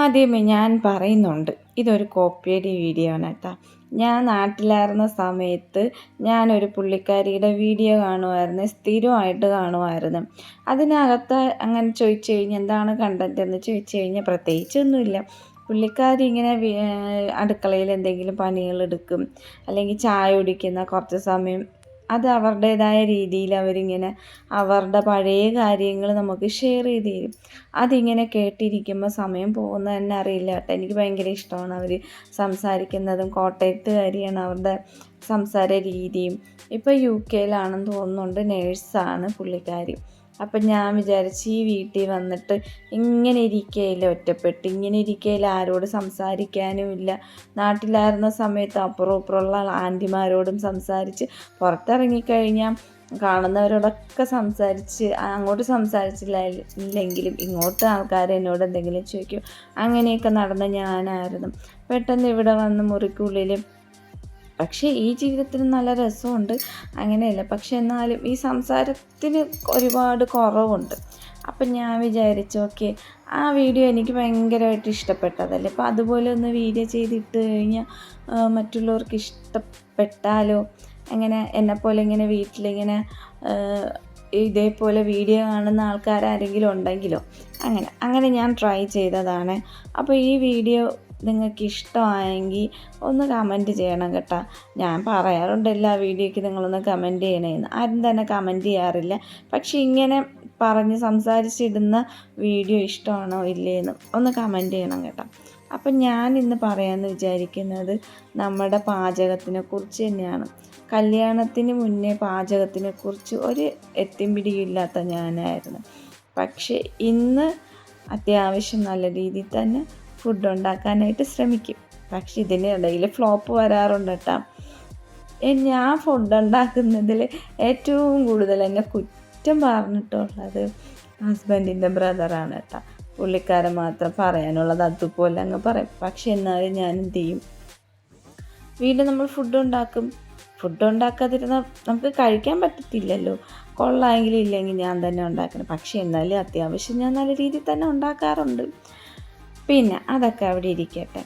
ആദ്യമേ ഞാൻ പറയുന്നുണ്ട് ഇതൊരു കോപ്പിയടി വീഡിയോ ആണ് കേട്ടോ. ഞാൻ നാട്ടിലായിരുന്ന സമയത്ത് ഞാനൊരു പുള്ളിക്കാരിയുടെ വീഡിയോ കാണുമായിരുന്നു സ്ഥിരമായിട്ട് കാണുമായിരുന്നു. അതിനകത്ത് അങ്ങനെ ചോദിച്ചു കഴിഞ്ഞാൽ എന്താണ് കണ്ടന്റ് എന്ന് ചോദിച്ചു കഴിഞ്ഞാൽ പ്രത്യേകിച്ചൊന്നുമില്ല. പുള്ളിക്കാരി ഇങ്ങനെ അടുക്കളയിൽ എന്തെങ്കിലും പണികളെടുക്കും അല്ലെങ്കിൽ ചായ കുടിക്കുന്ന കുറച്ച് സമയം അത് അവരുടേതായ രീതിയിൽ അവരിങ്ങനെ അവരുടെ പഴയ കാര്യങ്ങൾ നമുക്ക് ഷെയർ ചെയ്ത് തരും. അതിങ്ങനെ കേട്ടിരിക്കുമ്പോൾ സമയം പോകുന്നത് തന്നെ അറിയില്ല കേട്ടോ. എനിക്ക് ഭയങ്കര ഇഷ്ടമാണ് അവർ സംസാരിക്കുന്നതും കോട്ടയത്തുകാരിയാണ് അവരുടെ സംസാര രീതിയും. ഇപ്പോൾ യു കെയിലാണെന്ന് തോന്നുന്നുണ്ട് നേഴ്സാണ് പുള്ളിക്കാരി. അപ്പം ഞാൻ വിചാരിച്ച് ഈ വീട്ടിൽ വന്നിട്ട് ഇങ്ങനെ ഇരിക്കയില്ല ഒറ്റപ്പെട്ട് ഇങ്ങനെ ഇരിക്കയില്ല ആരോട് സംസാരിക്കാനും ഇല്ല. നാട്ടിലായിരുന്ന സമയത്ത് അപ്പുറം ഇപ്പുറമുള്ള ആന്റിമാരോടും സംസാരിച്ച് പുറത്തിറങ്ങിക്കഴിഞ്ഞാൽ കാണുന്നവരോടൊക്കെ സംസാരിച്ച് അങ്ങോട്ട് സംസാരിച്ചില്ല ഇല്ലെങ്കിലും ഇങ്ങോട്ട് ആൾക്കാർ എന്നോട് എന്തെങ്കിലും ചോദിക്കും. അങ്ങനെയൊക്കെ നടന്ന ഞാനായിരുന്നു. പെട്ടെന്ന് ഇവിടെ വന്ന് മുറിക്കുള്ളിൽ പക്ഷേ ഈ ജീവിതത്തിന് നല്ല രസമുണ്ട്. അങ്ങനെയല്ല. പക്ഷെ എന്നാലും ഈ സംസാരത്തിന് ഒരുപാട് കുറവുണ്ട്. അപ്പം ഞാൻ വിചാരിച്ചു ഓക്കെ ആ വീഡിയോ എനിക്ക് ഭയങ്കരമായിട്ട് ഇഷ്ടപ്പെട്ടതല്ലേ? അപ്പോൾ അതുപോലെ ഒന്ന് വീഡിയോ ചെയ്തിട്ട് കഴിഞ്ഞാൽ മറ്റുള്ളവർക്ക് ഇഷ്ടപ്പെട്ടാലോ? അങ്ങനെ എന്നെപ്പോലെ ഇങ്ങനെ വീട്ടിലിങ്ങനെ ഇതേപോലെ വീഡിയോ കാണുന്ന ആൾക്കാരാരെങ്കിലും ഉണ്ടെങ്കിലോ? അങ്ങനെ. അങ്ങനെ ഞാൻ ട്രൈ ചെയ്തതാണ്. അപ്പോൾ ഈ വീഡിയോ നിങ്ങൾക്ക് ഇഷ്ടമായെങ്കിൽ ഒന്ന് കമന്റ് ചെയ്യണം കേട്ടോ. ഞാൻ പറയാറുണ്ട് എല്ലാ വീഡിയോയ്ക്ക് നിങ്ങളൊന്ന് കമന്റ് ചെയ്യണമെന്ന് ആരും തന്നെ കമന്റ് ചെയ്യാറില്ല. പക്ഷേ ഇങ്ങനെ പറഞ്ഞ് സംസാരിച്ചിടുന്ന വീഡിയോ ഇഷ്ടമാണോ ഇല്ലേന്ന് ഒന്ന് കമന്റ് ചെയ്യണം കേട്ടോ. അപ്പം ഞാൻ ഇന്ന് പറയാമെന്ന് വിചാരിക്കുന്നത് നമ്മുടെ പാചകത്തിനെ കുറിച്ച് തന്നെയാണ്. കല്യാണത്തിന് മുന്നേ പാചകത്തിനെ കുറിച്ച് ഒരു എത്തിയും പിടിയില്ലാത്ത ഞാനായിരുന്നു. പക്ഷേ ഇന്ന് അത്യാവശ്യം നല്ല രീതിയിൽ തന്നെ ഫുഡ് ഉണ്ടാക്കാനായിട്ട് ശ്രമിക്കും. പക്ഷെ ഇതിനിടയിൽ ഫ്ലോപ്പ് വരാറുണ്ട് കേട്ടോ ഞാൻ ഫുഡ് ഉണ്ടാക്കുന്നതിൽ ഏറ്റവും കൂടുതൽ എന്നെ കുറ്റം പറഞ്ഞിട്ടുള്ളത് ഹസ്ബൻഡിന്റെ ബ്രദറാണ് കേട്ടോ പുള്ളിക്കാരൻ മാത്രം പറയാനുള്ളത് അതുപോലെ അങ്ങ് പറയും. പക്ഷെ എന്നാലും ഞാൻ എന്ത് ചെയ്യും? വീണ്ടും നമ്മൾ ഫുഡ് ഉണ്ടാക്കും. ഫുഡ് ഉണ്ടാക്കാതിരുന്നാൽ നമുക്ക് കഴിക്കാൻ പറ്റത്തില്ലല്ലോ. കൊള്ളാമെങ്കിലും ഇല്ലെങ്കിൽ ഞാൻ തന്നെ ഉണ്ടാക്കണം. പക്ഷേ എന്നാലും അത്യാവശ്യം ഞാൻ നല്ല രീതിയിൽ തന്നെ ഉണ്ടാക്കാറുണ്ട്. പിന്നെ അതൊക്കെ അവിടെ ഇരിക്കട്ടെ.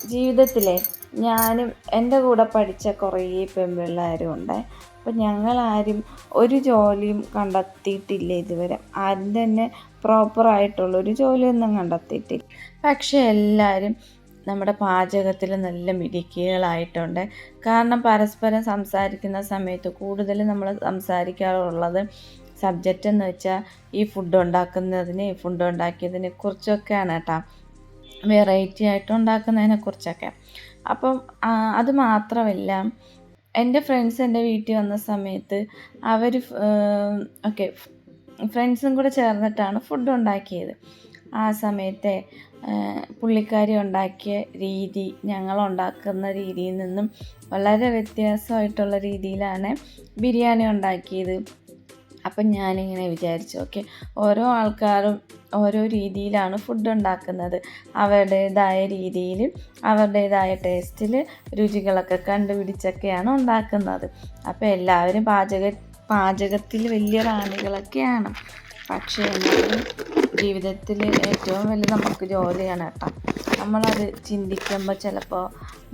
ജീവിതത്തിലെ ഞാനും എന്റെ കൂടെ പഠിച്ച കുറേ പെൺപിള്ളേരും ഉണ്ട്. അപ്പം ഞങ്ങളാരും ഒരു ജോലിയും കണ്ടെത്തിയിട്ടില്ല ഇതുവരെ. ആരും തന്നെ പ്രോപ്പറായിട്ടുള്ള ഒരു ജോലിയൊന്നും കണ്ടെത്തിയിട്ടില്ല. പക്ഷെ എല്ലാവരും നമ്മുടെ പാചകത്തിൽ നല്ല മിടുക്കികളായിട്ടുണ്ട്. കാരണം പരസ്പരം സംസാരിക്കുന്ന സമയത്ത് കൂടുതൽ നമ്മൾ സംസാരിക്കാറുള്ളത് സബ്ജക്റ്റ് എന്ന് വെച്ചാൽ ഈ ഫുഡ് ഉണ്ടാക്കുന്നതിനെ ഫുഡ് ഉണ്ടാക്കിയതിനെ കുറിച്ചൊക്കെയാണ് കേട്ടോ. വെറൈറ്റി ആയിട്ട് ഉണ്ടാക്കുന്നതിനെ കുറിച്ചൊക്കെ. അപ്പം അത് മാത്രമല്ല എന്റെ ഫ്രണ്ട്സ് എന്റെ വീട്ടിൽ വന്ന സമയത്ത് അവർ ഓക്കെ ഫ്രണ്ട്സും കൂടെ ചേർന്നിട്ടാണ് ഫുഡ് ഉണ്ടാക്കിയത്. ആ സമയത്തെ പുള്ളിക്കാരി ഉണ്ടാക്കിയ രീതി ഞങ്ങൾ ഉണ്ടാക്കുന്ന രീതിയിൽ നിന്നും വളരെ വ്യത്യാസമായിട്ടുള്ള രീതിയിലാണ് ബിരിയാണി ഉണ്ടാക്കിയത്. അപ്പം ഞാനിങ്ങനെ വിചാരിച്ചു ഓക്കെ ഓരോ ആൾക്കാരും ഓരോ രീതിയിലാണ് ഫുഡ് ഉണ്ടാക്കുന്നത്. അവരുടേതായ രീതിയിൽ അവരുടേതായ ടേസ്റ്റിൽ രുചികളൊക്കെ കണ്ടുപിടിച്ചൊക്കെയാണ് ഉണ്ടാക്കുന്നത്. അപ്പോൾ എല്ലാവരും പാചക പാചകത്തിൽ വലിയ റാണികളൊക്കെയാണ്. പക്ഷേ എന്നാലും ജീവിതത്തിൽ ഏറ്റവും വലിയ നമുക്ക് ജോലിയാണ് കേട്ടോ. നമ്മളത് ചിന്തിക്കുമ്പോൾ ചിലപ്പോൾ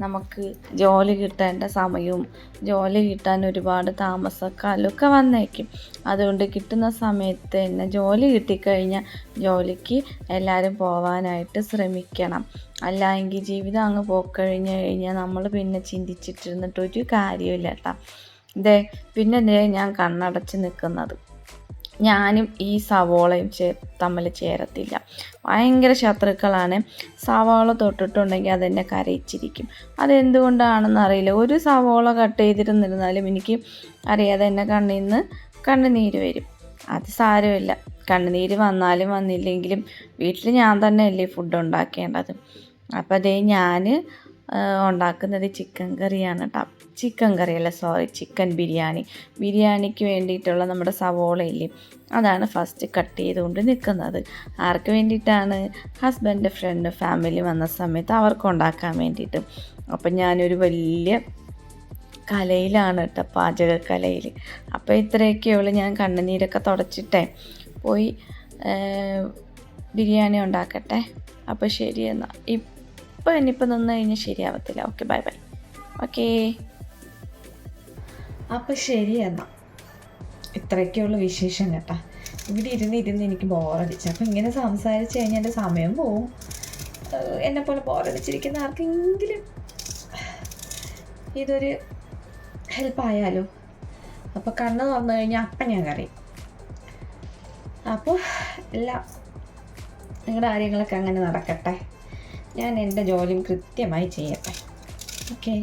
നമുക്ക് ജോലി കിട്ടേണ്ട സമയവും ജോലി കിട്ടാൻ ഒരുപാട് താമസക്കാലൊക്കെ വന്നേക്കും. അതുകൊണ്ട് കിട്ടുന്ന സമയത്ത് തന്നെ ജോലി കിട്ടിക്കഴിഞ്ഞാൽ ജോലിക്ക് എല്ലാവരും പോവാനായിട്ട് ശ്രമിക്കണം. അല്ലെങ്കിൽ ജീവിതം അങ്ങ് പോക്കഴിഞ്ഞ് കഴിഞ്ഞാൽ നമ്മൾ പിന്നെ ചിന്തിച്ചിട്ടിരുന്നിട്ട് ഒരു കാര്യമില്ല കേട്ടോ. ഇതേ പിന്നെ ഞാൻ കണ്ണടച്ച് നിൽക്കുന്നത് ഞാനും ഈ സവോളയും ചേ തമ്മിൽ ചേരത്തില്ല. ഭയങ്കര ശത്രുക്കളാണ്. സവോള തൊട്ടിട്ടുണ്ടെങ്കിൽ അതെന്നെ കരയിച്ചിരിക്കും. അതെന്തുകൊണ്ടാണെന്ന് അറിയില്ല. ഒരു സവോള കട്ട് ചെയ്തിരുന്നിരുന്നാലും എനിക്ക് അറിയാതെ എന്നെ കണ്ണിൽ നിന്ന് കണ്ണുനീര് വരും. അത് സാരമില്ല. കണ്ണുനീര് വന്നാലും വന്നില്ലെങ്കിലും വീട്ടിൽ ഞാൻ തന്നെയല്ലേ ഫുഡ് ഉണ്ടാക്കേണ്ടത്. അപ്പോൾ അതേ ഞാൻ ഉണ്ടാക്കുന്നത് ചിക്കൻ കറിയാണ് കേട്ടോ ചിക്കൻ കറിയല്ല സോറി ചിക്കൻ ബിരിയാണി. ബിരിയാണിക്ക് വേണ്ടിയിട്ടുള്ള നമ്മുടെ സവോളയില്ലേ അതാണ് ഫസ്റ്റ് കട്ട് ചെയ്തുകൊണ്ട് നിൽക്കുന്നത്. ആർക്ക് വേണ്ടിയിട്ടാണ്? ഹസ്ബൻഡ് ഫ്രണ്ട് ഫാമിലി വന്ന സമയത്ത് അവർക്ക് ഉണ്ടാക്കാൻ വേണ്ടിയിട്ട്. അപ്പം ഞാനൊരു വലിയ കലയിലാണ് കേട്ടോ പാചക കലയിൽ അപ്പോൾ ഇത്രയൊക്കെയുള്ളൂ ഞാൻ കണ്ണുനീരൊക്കെ തുടച്ചിട്ടേ. പോയി ബിരിയാണി ഉണ്ടാക്കട്ടെ. അപ്പോൾ ശരി എന്നാൽ ഇപ്പം ഇനിയിപ്പോൾ നിന്ന് കഴിഞ്ഞാൽ ശരിയാവത്തില്ല. ഓക്കെ ബൈ ബൈ ഓക്കേ അപ്പോൾ ശരി എന്നാൽ ഇത്രയൊക്കെയുള്ള വിശേഷം കേട്ടാ. ഇവിടെ ഇരുന്ന് ഇരുന്ന് എനിക്ക് ബോറടിച്ചു അപ്പോൾ ഇങ്ങനെ സംസാരിച്ച് കഴിഞ്ഞാൽ എന്റെ സമയം പോവും. പോലെ ബോറടിച്ചിരിക്കുന്ന ആർക്കെങ്കിലും ഇതൊരു ഹെൽപ്പായാലോ അപ്പോൾ കണ്ണ് തുറന്നു കഴിഞ്ഞാൽ അപ്പം ഞാൻ കറിയും അപ്പോൾ എല്ലാം നിങ്ങളുടെ കാര്യങ്ങളൊക്കെ അങ്ങനെ നടക്കട്ടെ. ഞാൻ എന്റെ ജോലിയും കൃത്യമായി ചെയ്യട്ടെ. ഓക്കെ